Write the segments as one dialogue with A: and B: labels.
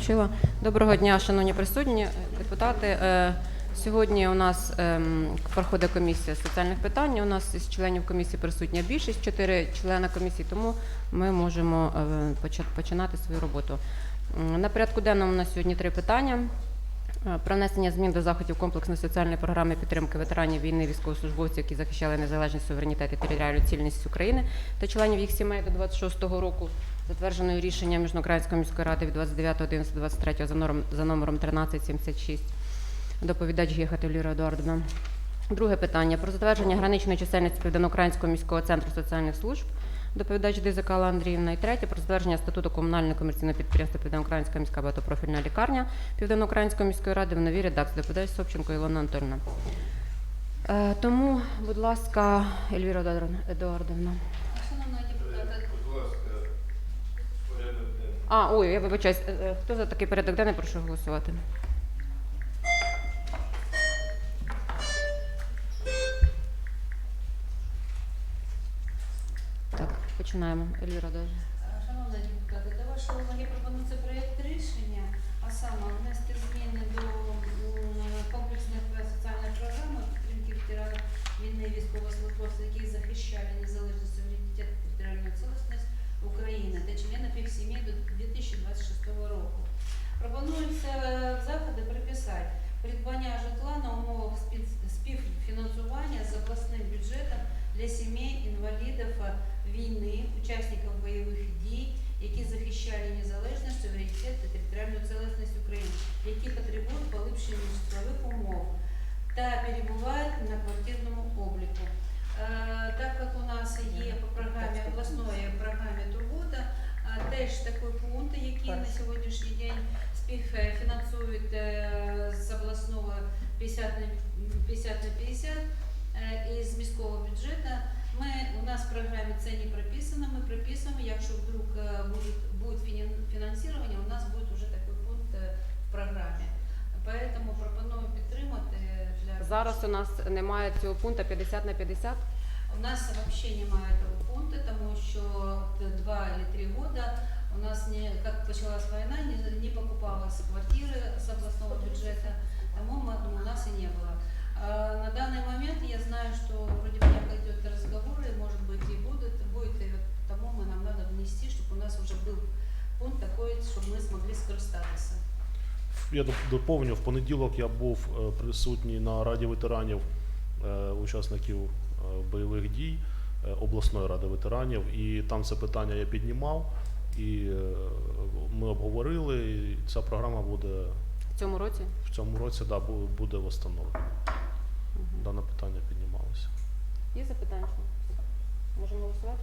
A: включила. Доброго дня, шановні присутні е, депутати. Е, Сьогодні у нас ем, проходить комісія соціальних питань. У нас із членів комісії присутня більшість, чотири члени комісії, тому ми можемо е, починати свою роботу. На порядку денному у нас сьогодні три питання. Про внесення змін до заходів комплексної соціальної програми підтримки ветеранів війни, військовослужбовців, які захищали незалежність, суверенітет і територіальну цільність України та членів їх сімей до 26-го року, затвердженою рішенням Міжноукраїнської міської ради від 29.11.23 за номером, за номером 1376. Доповідач Гєхат Юлія Едуардовна. Друге питання про затвердження граничної чисельності Південноукраїнського міського центру соціальних служб. Доповідач Дизика Алла Андріївна. І третє про затвердження статуту комунального комерційного підприємства Південноукраїнська міська багатопрофільна лікарня Південноукраїнської міської ради в новій редакції. Доповідач Собченко Ілона Анатольовна. Е, тому, будь ласка, Ельвіра Едуардовна- Едуардовна.
B: Шановні депутати,
C: Будь ласка, порядок денний.
A: А, ой, я вибачаюсь. Е, е, Хто за такий порядок денний, прошу голосувати. Так, починаємо. Ельвіра Едуардовна.
B: шановні депутати, до вашої уваги пропонується проєкт рішення, а саме внести зміни до комплексних соціальних програм підтримки ветеранів війни військовослужбовців, які захищали незалежність суверенітет і територіальну цілісність України та членів їх сім'ї до 2026 року. пропонуються заходи заходи приписати придбання житла на умовах спів- співфінансування з обласним бюджетом для сімей інвалідів е, війни, учасників бойових дій, які захищали незалежність, суверенітет та територіальну цілісність України, які потребують поліпшення житлових умов та перебувають на квартирному обліку. Е, Так як у нас є по програмі обласної програмі Турбота, е, теж такий пункт, який на сьогоднішній день співфінансують е, з обласного 50 на 50 на 50 е, і з міського бюджету. Ми, у нас в програмі це не прописано, ми прописуємо, якщо вдруг е, буде, буде фінан- фінансування, у нас буде вже такий пункт е, в програмі. Поэтому пропоную підтримати для
A: Зараз у нас немає цього пункту 50 на 50.
B: у нас взагалі немає того пункту, тому що два или три года у нас не как почалась война, не, не покупалась квартиры с областного бюджета, тому мы- у нас и не было. А на данный момент я знаю, что вроде бы как идет разговоры, может быть и будут, будет, и вот тому мы нам надо внести, чтобы у нас уже был пункт такой, чтобы мы смогли скористатися.
D: Я доп- доповню, в понеділок я був е, присутній на Раді ветеранів е, учасників е, бойових дій обласної ради ветеранів, і там це питання я піднімав, і ми обговорили. І ця програма буде
A: В цьому році.
D: в цьому році да, буде встановлена.
A: Мгм.
D: Дане питання піднімалося.
A: Є запитання? Можемо голосувати?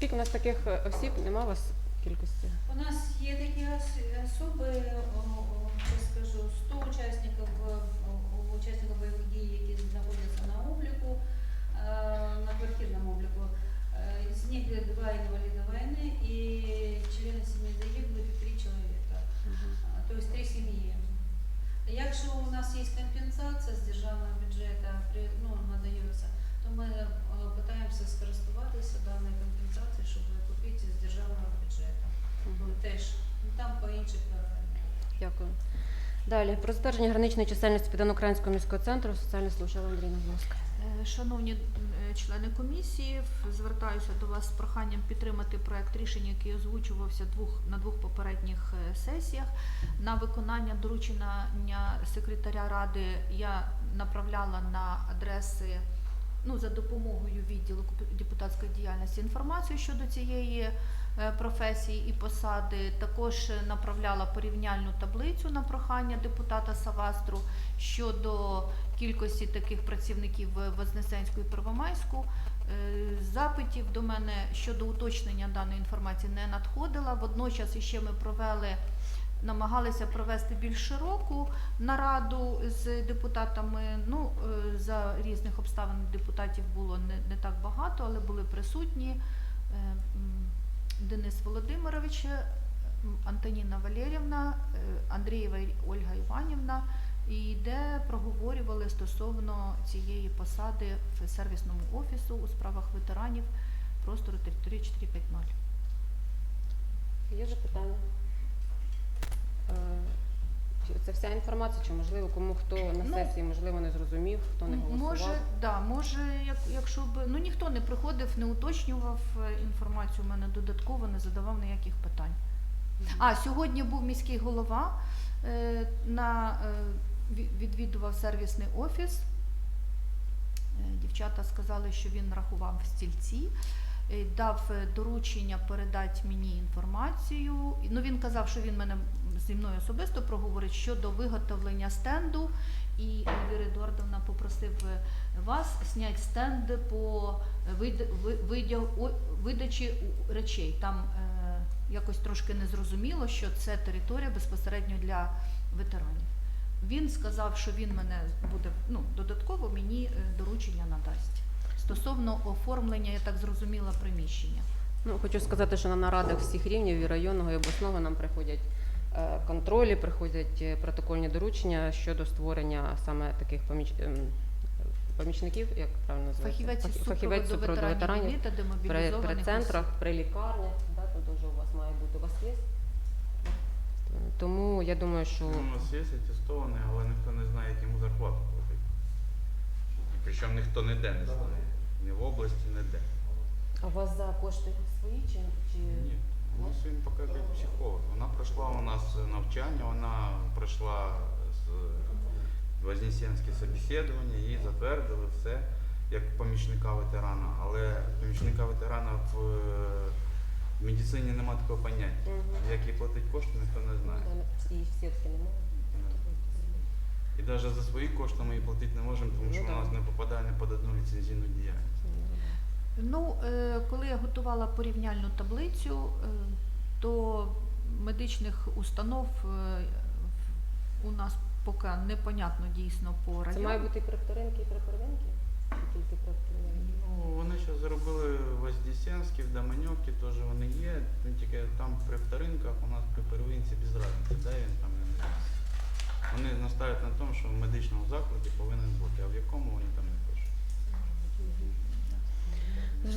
A: Скільки у нас таких е, осіб? Нема у вас кількості?
B: У нас є такі ос- особи, о, о, я скажу, 100 учасників, е, о, учасників бойових дій, які знаходяться на обліку, е, на квартирному обліку. Е, З них два інваліда війни і члени сім'ї загиблих і три чоловіка. А, Тобто три сім'ї. Якщо у нас є компенсація з державного бюджету, при- ну, надається, то ми е, намагаємося скористуватися даною компенсацією, щоб купити з державного бюджету.
A: Мгм.
B: Ну, теж ну, там по іншій програмі.
A: Дякую. Далі. Про затвердження граничної чисельності Південноукраїнського міського центру соціальних служб. Алла Андріївна, будь.
E: Е, Шановні е, члени комісії, звертаюся до вас з проханням підтримати проект рішення, який озвучувався двох на двох попередніх е, сесіях. На виконання доручення секретаря ради я направляла на адреси. Ну, за допомогою відділу депутатської діяльності інформацію щодо цієї професії і посади. Також е, направляла порівняльну таблицю на прохання депутата Савастру щодо кількості таких працівників Вознесенську і Первомайську. Е, Запитів до мене щодо уточнення даної інформації не надходила. Водночас іще ми провели, намагалися провести більш широку нараду з депутатами. Ну, е, за різних обставин депутатів було не, не так багато, але були присутні е, Денис Володимирович, е, Антоніна Валерівна, е, Андрієва Ольга Іванівна, і де проговорювали стосовно цієї посади в сервісному офісу у справах ветеранів простору території 450.
A: Є? Це вся інформація, чи можливо кому хто на
E: Ну,
A: сесії можливо не зрозумів, хто не голосував?
E: Може, да, може, як, якщо б ну ніхто не приходив, не уточнював е, інформацію у мене додатково, не задавав ніяких питань. А сьогодні був міський голова е, на е, ві- відвідував сервісний офіс. Е, Дівчата сказали, що він рахував стільці, дав е, доручення передати мені інформацію. Ну він казав, що він мене зі мною особисто проговорить щодо виготовлення стенду. І Ельвіра Едуардовна попросив е, вас зняти стенд по видачі речей. Там е, якось трошки незрозуміло, що це територія безпосередньо для ветеранів. Він сказав, що він мене буде ну, додатково мені е, доручення надасть стосовно оформлення, я так зрозуміла, приміщення.
A: Ну, хочу сказати, що на нарадах всіх рівнів і районного і обласного нам приходять е, контролі, приходять е, протокольні доручення щодо створення саме таких поміч... ем, помічників, як правильно називається?
E: Фахівець
A: Фахівець
E: супроводу ветеранів
A: ветеранів при, при центрах, при лікарнях, да, тут теж у вас має бути. У вас є? Тому я думаю, що
F: Він у нас є атестований, але ніхто не знає, як йому зарплату платить. Причому ніхто ніде не знає. Ні в області, ніде.
A: а у вас за кошти свої чи, чи...
F: Ні. У нас він поки як психолог. Вона пройшла у нас навчання, вона пройшла Вознесенське собеседування, її затвердили все як помічника ветерана. Але помічника ветерана в е, медицині немає такого поняття.
A: Мгм.
F: Як їй платить кошти, ніхто не знає.
A: І в сітки немає.
F: І навіть за свої кошти ми її платити не можемо, тому що
A: Ну,
F: у нас не попадає ні під одну ліцензійну діяльність.
E: Ну, е, коли я готувала порівняльну таблицю, е, то медичних установ е, у нас поки непонятно дійсно по
A: Це
E: району.
A: має бути і препторинки, і? Чи тільки препторинки?
F: Ну, вони зараз зробили в Вознесенській, в Доманьовці теж вони є, тільки там при вторинках, у нас при первинці без разниці, де він там. Вони наставлять на тому, що в медичному закладі повинен бути, а в якому вони там.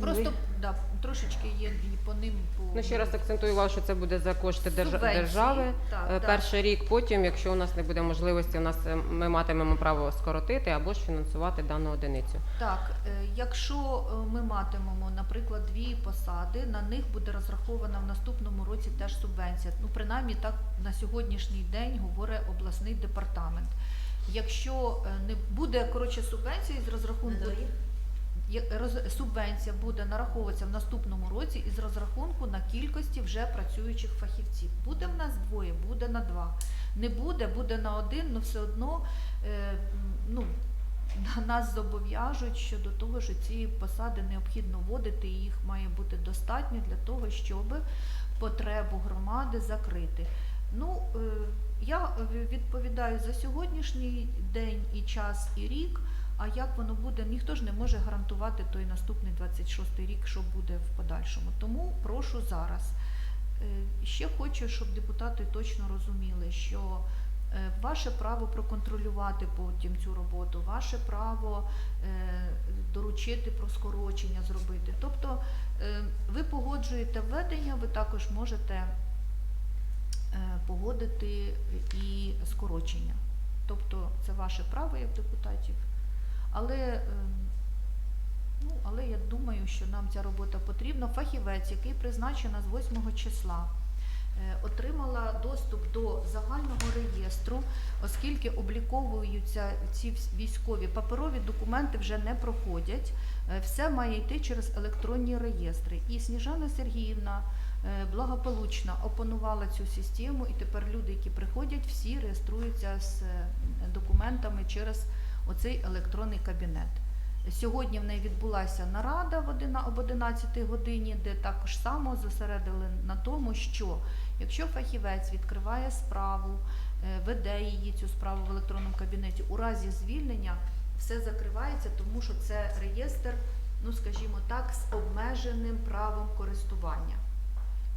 E: Просто да, трошечки є і по ним по
A: Ну, ще раз акцентую увагу, що це буде за кошти держ-
E: Субвенції,
A: держави.
E: так,
A: Е,
E: да.
A: Перший рік, потім, якщо у нас не буде можливості, у нас е, ми матимемо право скоротити або ж фінансувати дану одиницю.
E: Так, е, якщо ми матимемо, наприклад, дві посади, на них буде розрахована в наступному році теж субвенція. Ну, принаймні так на сьогоднішній день говорить обласний департамент. Якщо не буде коротше субвенції з розрахунку. Субвенція буде нараховуватися в наступному році із розрахунку на кількості вже працюючих фахівців. Буде в нас двоє, буде на два. Не буде, буде на один, але все одно е, ну, нас зобов'яжуть щодо того, що ці посади необхідно вводити, і їх має бути достатньо для того, щоб потребу громади закрити. Ну, е, я відповідаю за сьогоднішній день і час, і рік. А як воно буде, ніхто ж не може гарантувати той наступний 26-й рік, що буде в подальшому. Тому прошу зараз. Е, Ще хочу, щоб депутати точно розуміли, що е, ваше право проконтролювати потім цю роботу, ваше право е, доручити про скорочення зробити. Тобто ви погоджуєте введення, ви також можете погодити і скорочення. Тобто це ваше право як депутатів. Але, е, ну, але я думаю, що нам ця робота потрібна. Фахівець, який призначена з 8 числа, е, отримала доступ до загального реєстру, оскільки обліковуються ці військові паперові документи вже не проходять. Е, Все має йти через електронні реєстри. І Сніжана Сергіївна благополучно опанувала цю систему, і тепер люди, які приходять, всі реєструються з документами через оцей електронний кабінет. Сьогодні в неї відбулася нарада об 11 годині, де також само зосередили на тому, що якщо фахівець відкриває справу, е, веде її цю справу в електронному кабінеті, у разі звільнення все закривається, тому що це реєстр, ну скажімо так, з обмеженим правом користування.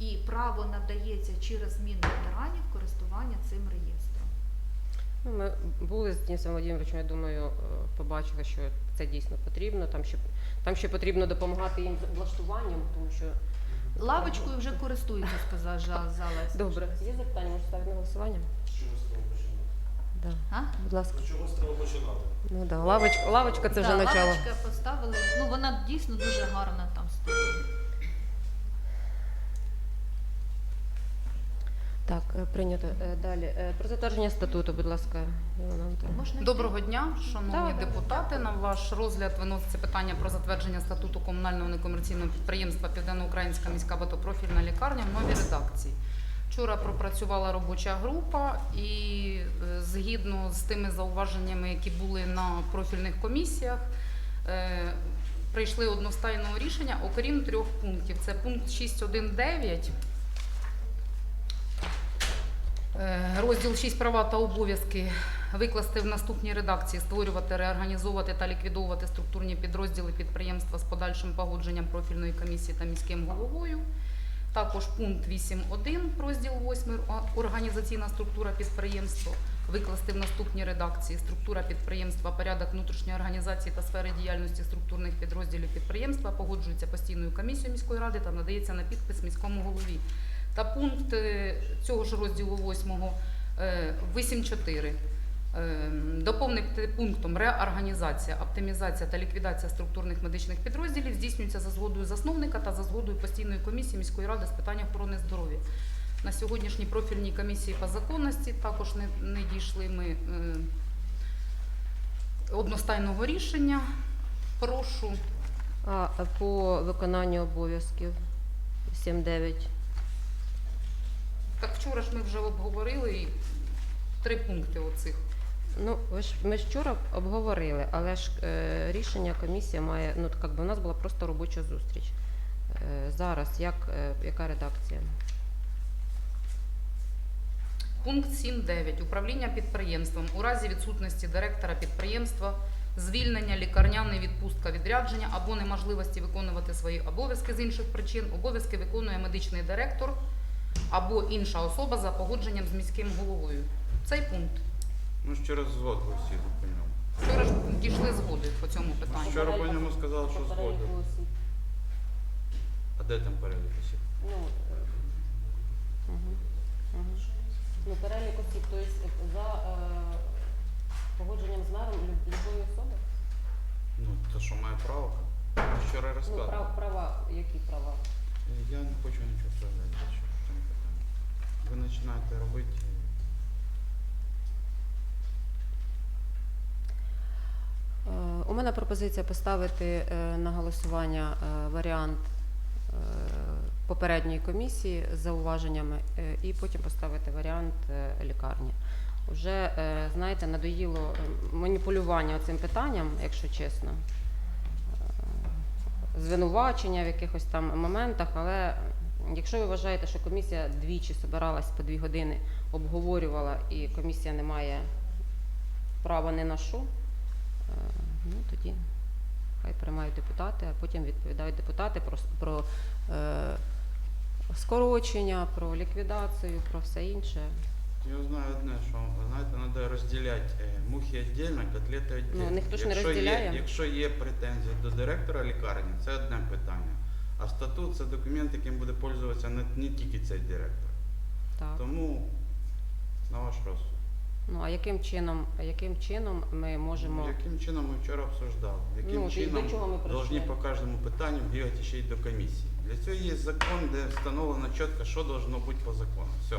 E: І право надається через зміну ветеранів користування цим реєстром.
A: Ну, ми були з Денисом Володимировичем, я думаю, е, побачили, що це дійсно потрібно. Там ще, там ще потрібно допомагати їм з облаштуванням, тому що
E: Лавочкою вже користуються, сказав Залес.
A: добре. Є запитання, можу ставити на голосування? Да.
E: А?
A: Будь ласка.
D: З чогось треба починати.
A: Ну да, лавочка, лавочка це вже
E: Да,
A: начало.
E: Лавочка поставили. Ну вона дійсно дуже гарна там стоїть.
A: Так, е, прийнято. Е, Далі. Е, Про затвердження статуту, будь ласка,
E: Можна?
G: Доброго дня, шановні
A: так.
G: депутати. На ваш розгляд виноситься питання про затвердження статуту комунального некомерційного підприємства Південноукраїнська міська багатопрофільна лікарня в новій редакції. Вчора пропрацювала робоча група, і згідно з тими зауваженнями, які були на профільних комісіях, прийшли одностайного рішення, окрім трьох пунктів. Це пункт 6.1.9. Е, Розділ 6 права та обов'язки викласти в наступній редакції, створювати, реорганізовувати та ліквідовувати структурні підрозділи підприємства з подальшим погодженням профільної комісії та міським головою. Також пункт 8.1, розділ 8 організаційна структура підприємства. Викласти в наступній редакції структура підприємства, порядок внутрішньої організації та сфери діяльності структурних підрозділів підприємства погоджується постійною комісією міської ради та надається на підпис міському голові. Та пункт е, цього ж розділу 8 е, 8.4 е, доповнити пунктом реорганізація, оптимізація та ліквідація структурних медичних підрозділів здійснюється за згодою засновника та за згодою постійної комісії міської ради з питань охорони здоров'я. На сьогоднішній профільній комісії по законності також не, не дійшли ми е, одностайного рішення. Прошу
A: А е, по виконанню обов'язків 7-9.
G: Вчора ж ми вже обговорили і три пункти оцих.
A: Ну, ви ж ми ж вчора обговорили, але ж е, рішення комісія має. Ну, так би у нас була просто робоча зустріч. Е, зараз як, е, яка редакція?
G: Пункт 7.9. Управління підприємством у разі відсутності директора підприємства, звільнення, лікарняної відпустка, відрядження або неможливості виконувати свої обов'язки з інших причин, обов'язки виконує медичний директор або інша особа за погодженням з міським головою. Цей пункт.
F: Ну, ж через згод ви всі по ньому.
G: Вчора ж дійшли згоди по цьому питанню.
F: Вчора по ньому сказали, що згоден. А де там перелік усіх?
A: Ну, е, мгм, мгм. ну, перелік осіб, тобто за е, погодженням з мером люб- любої особи?
F: Ну, то що має право? Вчора
A: Ну,
F: розказував.
A: прав, права, які права?
F: Я не хочу нічого сказати більше в цьому питанні. Ви починаєте робити.
A: Е, У мене пропозиція поставити е, на голосування е, варіант попередньої комісії з зауваженнями і потім поставити варіант лікарні. Вже, знаєте, надоїло маніпулювання цим питанням, якщо чесно. Звинувачення в якихось там моментах, але якщо ви вважаєте, що комісія двічі збиралась по дві години, обговорювала і комісія не має права ні на що, Е, Ну, тоді хай приймають депутати, а потім відповідають депутати про, про е, скорочення, про ліквідацію, про все інше.
F: Я знаю одне, що знаєте, треба розділяти е, мухи віддільно, котлети віддільно.
A: Ну, ніхто ж не розділяє.
F: Є, якщо є претензії до директора лікарні, це одне питання. А статут це документ, яким буде пользуватися не, не тільки цей директор.
A: Так.
F: Тому на ваш розсуд.
A: Ну а яким чином, яким чином ми можемо.
F: Яким чином ми вчора обсуждали? Яким
A: Ну, і
F: чином
A: чого ми прийшли?
F: повинні по кожному питанню бігати ще й до комісії? Для цього є закон, де встановлено чітко, що должно бути по закону. Все.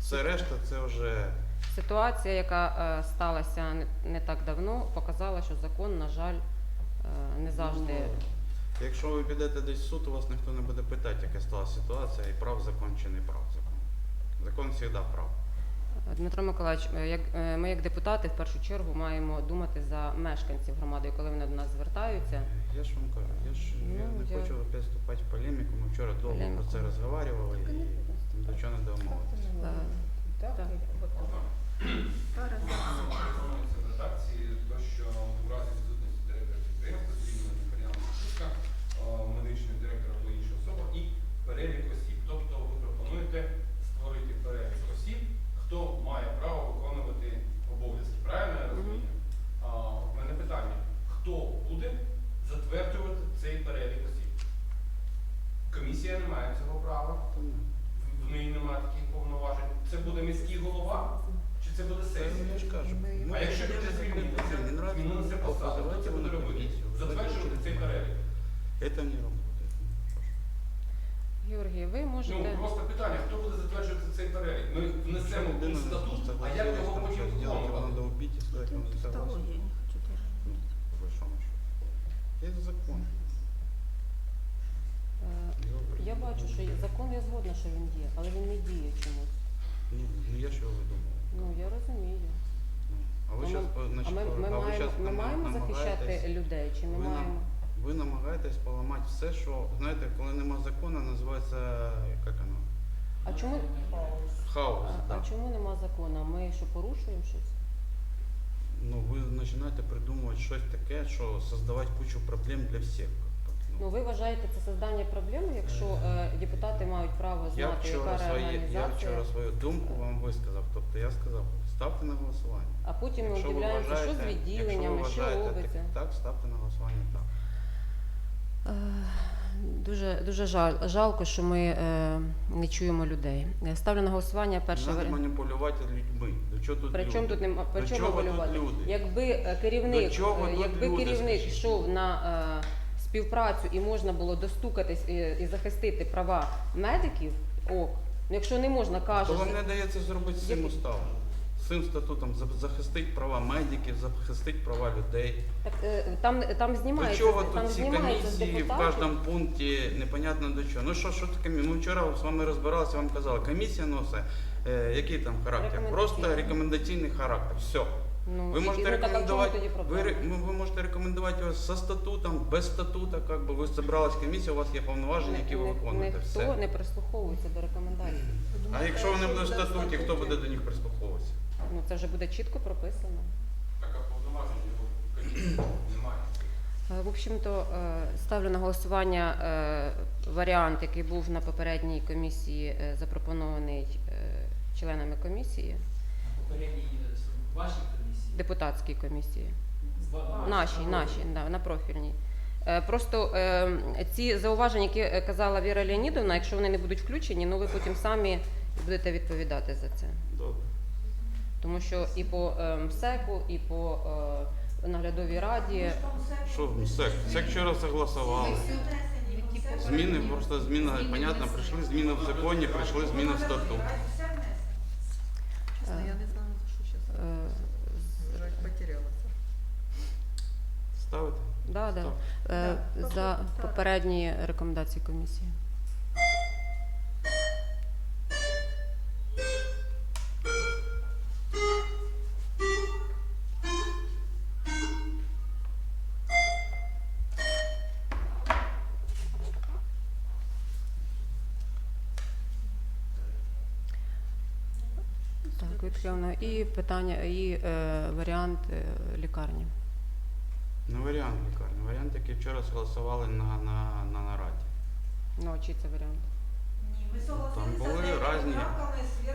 F: Все решта це вже
A: Ситуація, яка е, сталася не, не так давно, показала, що закон, на жаль, е, не завжди.
F: Ну, Якщо ви підете десь в суд, у вас ніхто не буде питати, яка стала ситуація, і прав закон чи не прав закон. Закон завжди прав.
A: Дмитро Миколаївич, е, як е, ми як депутати в першу чергу маємо думати за мешканців громади, коли вони до нас звертаються.
F: Я ж вам кажу, я ж я
A: Ну,
F: не
A: я-
F: хочу опять вступати в полеміку. Ми вчора довго
A: Полеміку.
F: про це розговорювали і до чого не домовилися.
A: Е, так.
E: Зараз.
C: Пропонується в редакції, то, що у разі відсутності директора підприємства, звільнення лікарняного відпустка, е, директор або інша особа і перелік осіб. Тобто ви пропонуєте створити перелік осіб, хто має право виконувати це буде міський голова, чи це буде
F: Я
C: сесія?
F: ж кажу.
C: А якщо люди звільнилися, змінилися посади, що це буде робити? Затверджувати цей перелік.
F: Это не работает.
A: Георгій, ви
C: Ну,
A: можете.
C: просто питання, хто буде затверджувати цей перелік? Ми внесемо в статут, а як його потім
F: сделать, его
C: виконувати?
F: надо убить и сказать, он не согласен. Ну, по большому Есть закон.
A: Е, Я бачу, що є- закон я згодна, що він діє, але він не діє чомусь.
F: Ну, ну я чего выдумал.
A: Ну я розумію.
F: Ну, А ви
A: А ми,
F: значить,
A: а ми, ми,
F: а ви
A: маємо,
F: щас
A: ми
F: нам-
A: маємо захищати
F: намагаєтесь-
A: людей, чи ми
F: ви нам-
A: маємо?
F: Ви намагаєтесь поламати все, що, знаєте, коли нема закону, називається, як воно?
A: А чому,
F: Хаос,
A: а,
F: да.
A: а чому нема закону? Ми що порушуємо щось?
F: Ну, ви починаєте придумувати щось таке, що создавати кучу проблем для всіх. ну.
A: Ви вважаєте це создання проблеми, якщо е, депутати мають право
F: Я
A: знати,
F: вчора,
A: яка
F: свої, я
A: реорганізація,
F: вчора свою думку вам висказав. Тобто я сказав, ставте на голосування.
A: а потім ми
F: Якщо ви
A: удивляємося, що з
F: вважаєте-
A: відділеннями, що
F: вважаєте
A: робиться.
F: Так, так, ставте на голосування так.
A: Е, Дуже, дуже жаль, жалко, що ми е, не чуємо людей. Ставлю на голосування перший
F: Не треба маніпулювати людьми. До чого тут
A: При
F: люди?
A: чому тут нема при
F: До
A: чому
F: чого тут
A: малювати?
F: люди?
A: Якби е, керівник,
F: До чого
A: е,
F: тут
A: якби
F: люди,
A: керівник
F: скажіть?
A: йшов на е, співпрацю і можна було достукатись і, і захистити права медиків, ок. Ну, якщо не можна,
F: То
A: каже,
F: вам не дається зробити з цим уставом. Цим статутом за- захистить права медиків, захистить права людей.
A: так, е, там, там
F: До чого
A: там
F: тут ці комісії в кожному пункті непонятно до чого. Ну що, що таке? Ми вчора з вами розбиралися, вам казали, комісія носить е, який там характер? Просто
A: Рекомендаційний.
F: характер. Все.
A: Ну,
F: Ви можете
A: ну,
F: рекомендувати, ви, ви, ви можете рекомендувати його со статутом, без статута, как би ви зібралась комісія, у вас є повноваження, які ви виконуєте.
A: Ніхто
F: Все.
A: не прислуховується до рекомендацій.
F: А якщо вони будуть в статуті, хто буде до них прислуховуватися?
A: Ну це вже буде чітко прописано.
C: Така повноваження його комісії немає.
A: Е, В общем-то, е, ставлю на голосування е, варіант, який був на попередній комісії запропонований членами комісії,
H: попередній вашій комісії.
A: депутатській комісії. Нашій, нашій, да, на профільній. Просто ці зауваження, які казала Віра Леонідовна, якщо вони не будуть включені, ну ви потім самі будете відповідати за це.
F: Добре.
A: Тому що і по е, МСЕКу, і по е, наглядовій раді
F: Що, ну, сек, сек вчора согласували. Зміни, просто зміни, понятно, прийшли зміни в законі, прийшли зміни в статут.
I: Честно, я не знаю, за що зараз.
A: е,
I: Вже потерялася.
F: Ставити?
A: Да, да. Е, за попередні рекомендації комісії. Відхилено. І питання, і е, варіант е, лікарні.
F: Не варіант лікарні, варіант, який вчора согласували на, на, на нараді.
A: Ну, а чи це варіант?
F: Там були різні,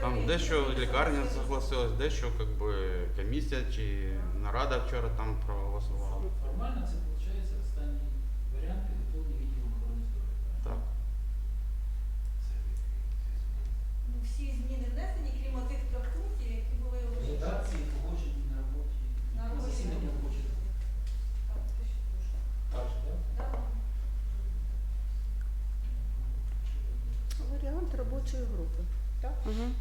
F: там дещо лікарня согласилась, дещо как би, комісія чи нарада вчора там проголосувала.
H: Формально це виходить останній варіант підготовлення відділу охорони здоров'я.
F: Так.
B: Ну, всі зміни внесені, крім тих трьох пунктів, які були оголошені.
H: Редакції, погоджені на роботі, Засіданні робочих.
B: Так.
H: Так.
I: Варіант робочої групи. Так?
A: Угу.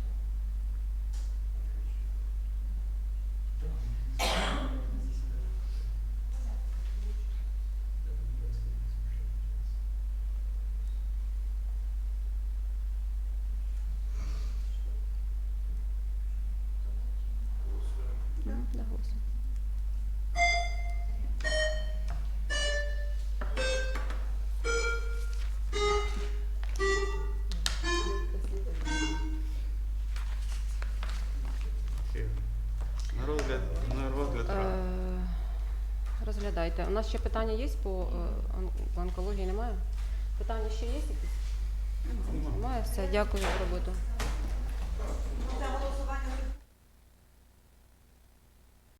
A: Розглядайте. У нас ще питання є по е, онкології? Немає? Питання ще є якісь? Немає. Все, дякую за роботу.